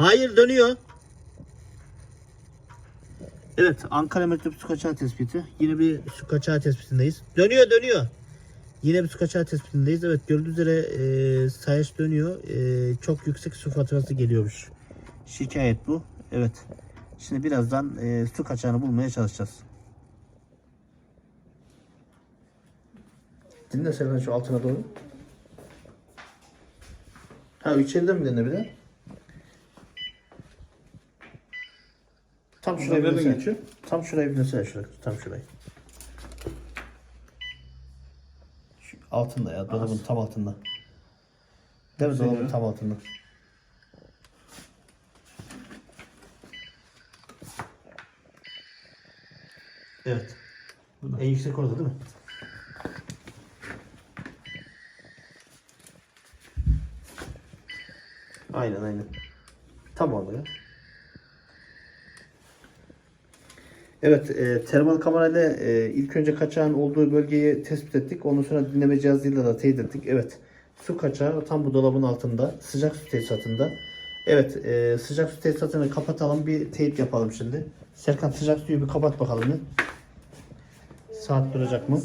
Hayır dönüyor. Evet Ankara metrop su kaçağı tespiti. Yine bir su kaçağı tespitindeyiz. Dönüyor dönüyor. Yine bir su kaçağı tespitindeyiz. Evet gördüğünüz üzere e, sayaç dönüyor. E, çok yüksek su faturası geliyormuş. Şikayet bu. Evet. Şimdi birazdan e, su kaçağını bulmaya çalışacağız. Dinle Serkan şu altına doğru. Ha içeriden mi dinle bir de? Tam şurayı Nereden bilsene. geçiyor? Tam şurayı bilsene şurayı. Tam şurayı. Şu altında ya. Dolabın tam altında. Değil mi? Dolabın tam altında. Evet. En yüksek orada değil mi? Aynen aynen. Tam orada ya. Evet, e, termal kamerayla e, ilk önce kaçağın olduğu bölgeyi tespit ettik. Ondan sonra dinleme cihazıyla da teyit ettik. Evet, su kaçağı tam bu dolabın altında, sıcak su tesisatında. Evet, e, sıcak su tesisatını kapatalım, bir teyit yapalım şimdi. Serkan sıcak suyu bir kapat bakalım bir. Saat duracak mı?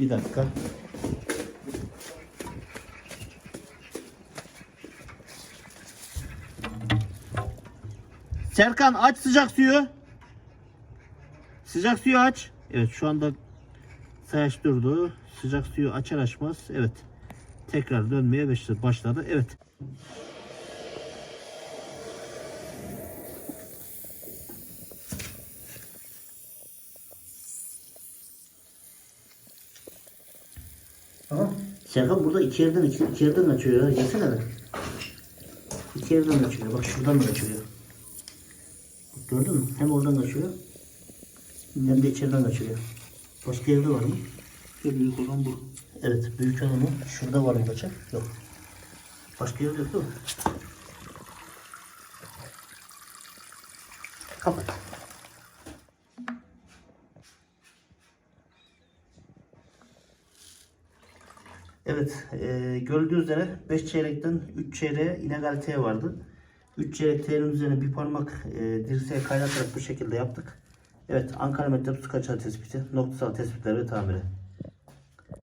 Bir dakika. Serkan aç sıcak suyu. Sıcak suyu aç. Evet şu anda sayaç durdu. Sıcak suyu açar açmaz. Evet. Tekrar dönmeye başladı. başladı. Evet. Aha. Serkan burada iki yerden iki, iki yerden açıyor ya. Gelsene de. İki yerden açıyor. Bak şuradan da açıyor. Gördün mü? Hem oradan açıyor. Hem de içeriden açıyor. Başka yerde var mı? En büyük olan bu. Evet. Büyük olanı şurada var mı kaçak? Yok. Başka yerde yok değil mi? Kapat. Evet, e, görüldüğü üzere 5 çeyrekten 3 çeyreğe T vardı. 3 çeyrek T'nin üzerine bir parmak e, dirseğe kaynatarak bu şekilde yaptık. Evet, Ankara Metrop Su Kaçağı tespiti, noktasal tespitler ve tamiri.